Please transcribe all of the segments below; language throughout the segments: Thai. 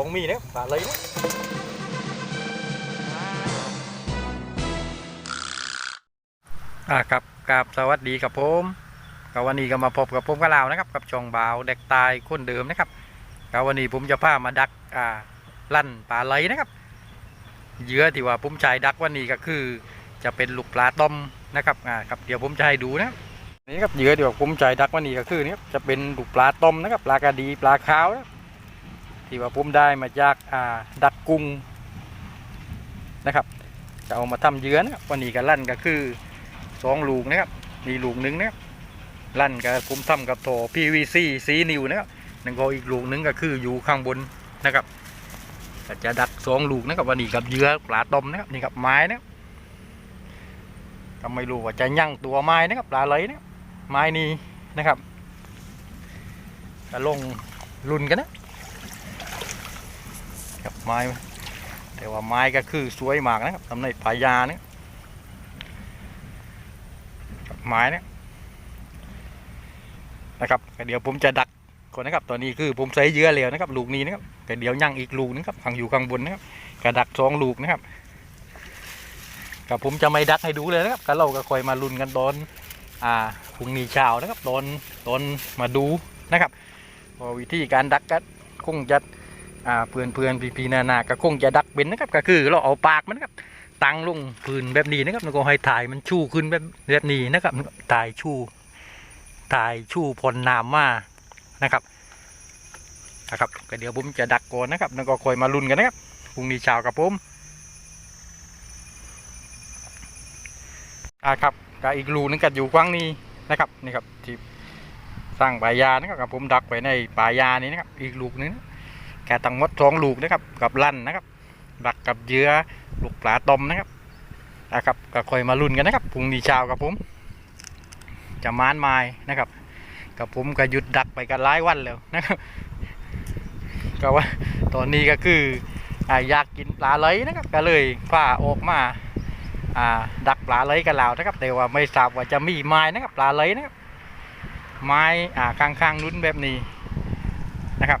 องมีนะปลาไหลนะอ่าครับกับสวัสดีกับผมกับวันนี้ก็มาพบกับผมกับเรานะครับกับช่องบ่าวเด็กตายคนเดิมนะครับกับวันนี้ผมจะพามาดักอ่าลั่นปลาไหลนะครับเยื่อที่ว่าผมใช้ดักวันนี้ก็คือจะเป็นลูกปลาต้มนะครับอ่าครับเดี๋ยวผมจะให้ดูนะนี่ครับเยื่อที่ว่าผมใช้ดักวันนี้ก็คือนี่ครับจะเป็นลูกปลาต้มนะครับปลากระดีปลาขาวนะ ที่ว่าผมได้มาจากอ่าดักกุ้งนะครับจะเอามาทำเยื่อนะวันนี้ก็ลั่นก็คือสองลูกนะครับมีลูกหนึ่งนะครับลั่นก็ผมทำกับโถ PVC สีนิวนะครับหนึ่งก็อีกลูกหนึ่งก็คืออยู่ข้างบนนะครับก็จะดักสองลูกนะครับวันนี้กับเยื่อปลาต้มนะครับนี่กับไม้นะครับก็ไม่รู้ว่าจะยั่งตัวไม้นะครับปลาไหลนะไม้นี้นะครับก็ลงลุนกันนะับไม้แต่ว่าไม้ก็คือสวยมากนะครับทำในปลายาเนี่ยกับไม้เนี่ยนะครับเดี๋ยวผมจะดักก่อนนะครับตอนนี้คือผมใส่เยื่อแล้วนะครับลูกนี้นะครับแต่เดี๋ยวย่างอีกลูกนึงครับขังอยู่ข้างบนนะครับกระดักสองลูกนะครับกับผมจะไม่ดักให้ดูเลยนะครับก็เราก็คอยมาลุ้นกันตอนอ่าพรุ่งนี้เช้านะครับตอนตอนมาดูนะครับวิธีการดักก็คงจะ อ่าเพื่อนเพื่อนพีพีนานาก็คงจะดักเป็นนะครับก็คือเราเอาปากมันครับตั้งลงพื้นแบบนี้นะครับแล้วก็ให้ถ่ายมันชูขึ้นแบบแบบนี้นะครับถ่ายชูถ่ายชูพลน้ำมานะครับนะครับก็เดี๋ยวผมจะดักก่อนนะครับแล้วก็คอยมาลุ้นกันนะครับพรุ่งนี้เช้ากับผมอ่าครับก็อีกรูนึงก็อยู่กว้างนี้นะครับนี่ครับที่สร้างป่ายานะครับกับผมดักไว้ในป่ายานี้นะครับอีกลูกนึง แค่ตั้งมดสองลูกนะครับกับลั่นนะครับดักกับเหยื่อลูกปลาต้มนะครับนะครับก็คอยมาลุ้นกันนะครับพรุ่งนี้เช้ากับผมจะมานไม้นะครับกับผมก็หยุดดักไปกันหลายวันแล้วนะครับก็ว่าตอนนี้ก็คืออยากกินปลาไหลนะครับ ก็เลยฝ่าออกมาดักปลาไหลกันแล้วนะครับแต่ว่าไม่ทราบว่าจะมีไม้นะครับปลาไหลนะครับไม้อ่าข้างๆนุ่นแบบนี้นะครับ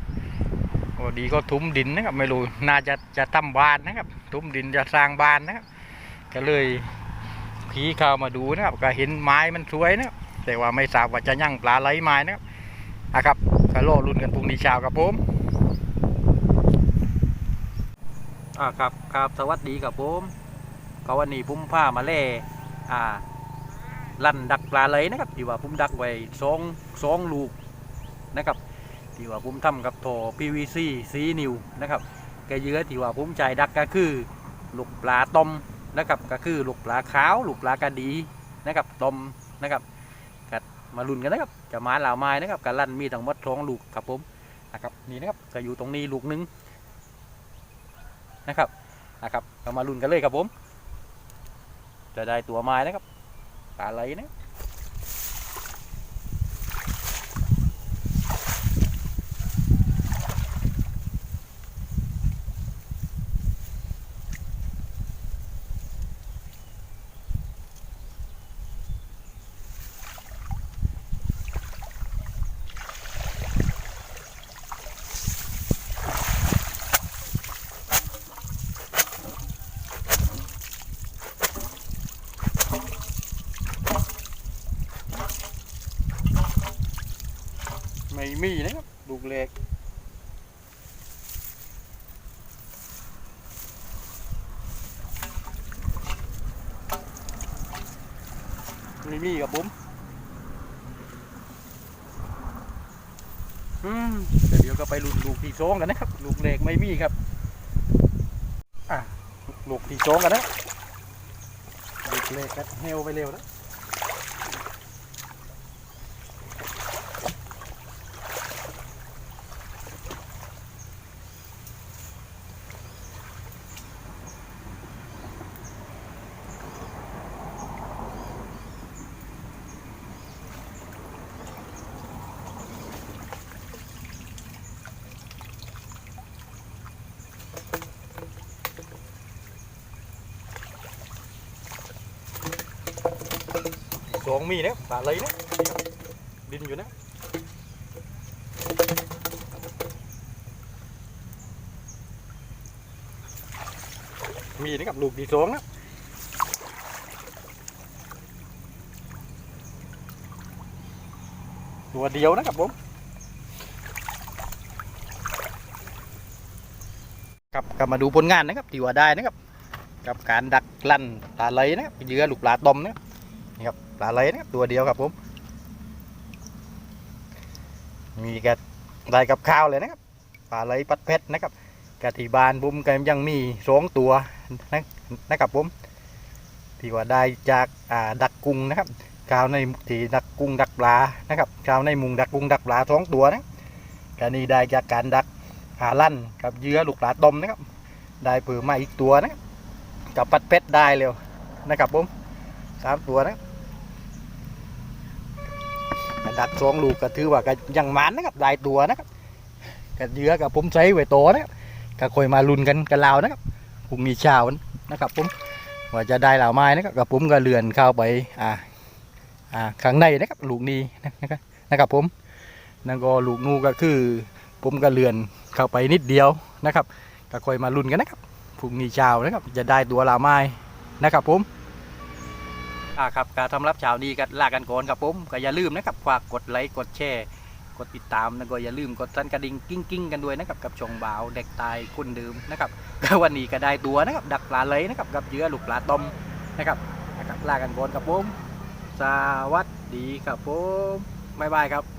โอ้ดีก็ทุ้มดินนะครับไม่รู้น่าจะจะทำบ้านนะครับ ทุ้มดินจะสร้างบ้านนะครับก็เลยขี่เข้ามาดูนะครับ ก็เห็นไม้มันสวยนะครับแต่ว่าไม่ทราบว่าจะยั่งปลาไหลไม้นะครับนะครับก็รอรุ่นกันพรุ่งนี้เช้าครับผมอ่าครับครับสวัสดีครับผมก็วันนี้ผมพามาเล่อ่าลั่นดักปลาไหลนะครับที่ว่าผมดักไว้สองสองลูกนะครับ ที่ว่าผมทำกับโถ PVC สีนิวนะครับกระเยื้อที่ว่าผมใจดักก็คือลูกปลาต้มนะครับก็คือลูกปลาขาวลูกปลากระดีนะครับต้มนะครับกัดมาลุ้นกันนะครับจะมาเหล่าไม้นะครับกระลั่นมีทั้งหมดสองลูกครับผมนะครับนี่นะครับก็อยู่ตรงนี้ลูกหนึงนะครับนะครับก็มาลุ้นกันเลยครับผม จะได้ตัวไม้นะครับปลาไหลนะ ม่มีนะครับลูกเล็กไม่มีครับผมอืมเดี๋ยวก็ไปลุ้นลูกที่สองกันนะครับ ลูกเล็กไม่มีครับ อะ ลูกที่สองกันนะลูกเล็กก็เฮวไปเร็วนะ สองมีนะปลาไหลนะดินอยู่นะมีนะครับลูกที่สองนะตัวเดียวนะครับผมครับกลับมาดูผลงานนะครับที่ว่าได้นะครับ กับการดักลั่นปลาไหลนะครับเหยื่อลูกปลาตอมนะนี่ครับ ปลาไหลนะครับตัวเดียวครับผม มีกระได้กับข้าวเลยนะครับปลาไหลปัดเพชรนะครับกะที่บานผมก็ยังมีสองตัวนะนะครับผมที่ว่าได้จากอ่าดักกุ้งนะครับข้าวในที่ดักกุ้งดักปลานะครับข้าวในมุงดักกุ้งดักปลาสองตัวนะกะนี้ได้จากการดักหาลั่นกับเยื่อลูกปลาตอมนะครับ ได้เพิ่มาอีกตัวนะครับกับปัดเพชรได้เร็วนะครับผมสามตัวนะกระ ดัดสองลูกก็ถือว่าก็ยังหมันนะครับได้ตัวนะครับกระเยือกับผมใช้ไว้โตนะครับก็คอยมาลุ้นกันกันลาวนะครับพรุ่งนี้เช้านะครับผมว่าจะได้เหล่าไม้นะครับกับผมก็เลื่อนเข้าไปอ่าอ่าข้างในนะครับลูกนี้นะครับนะครับผมนั่นก็ลูกนูก็คือ ผมก็เลื่อนเข้าไปนิดเดียวนะครับก็คอยมาลุ้นกันนะครับพรุ่งนี้เช้านะครับจะได้ตัวลาไม้นะครับผม อ่าครับการทำรับเช้านี้ก็ลากันก่อนครับผมก็อย่าลืมนะครับฝากกดไลค์กดแชร์กดติดตามแล้วก็อย่าลืมกดสั่นกระดิ่งกิ้งกิ้งกันด้วยนะครับกับชงบ่าวเด็กตายคนเดิมนะครับก็วันนี้ก็ได้ตัวนะครับดักปลาเลยนะครับกับเหยื่อลูกปลาต้มนะครับนะครับลากันก่อนครับผมสวัสดีครับผมบ๊ายบายครับ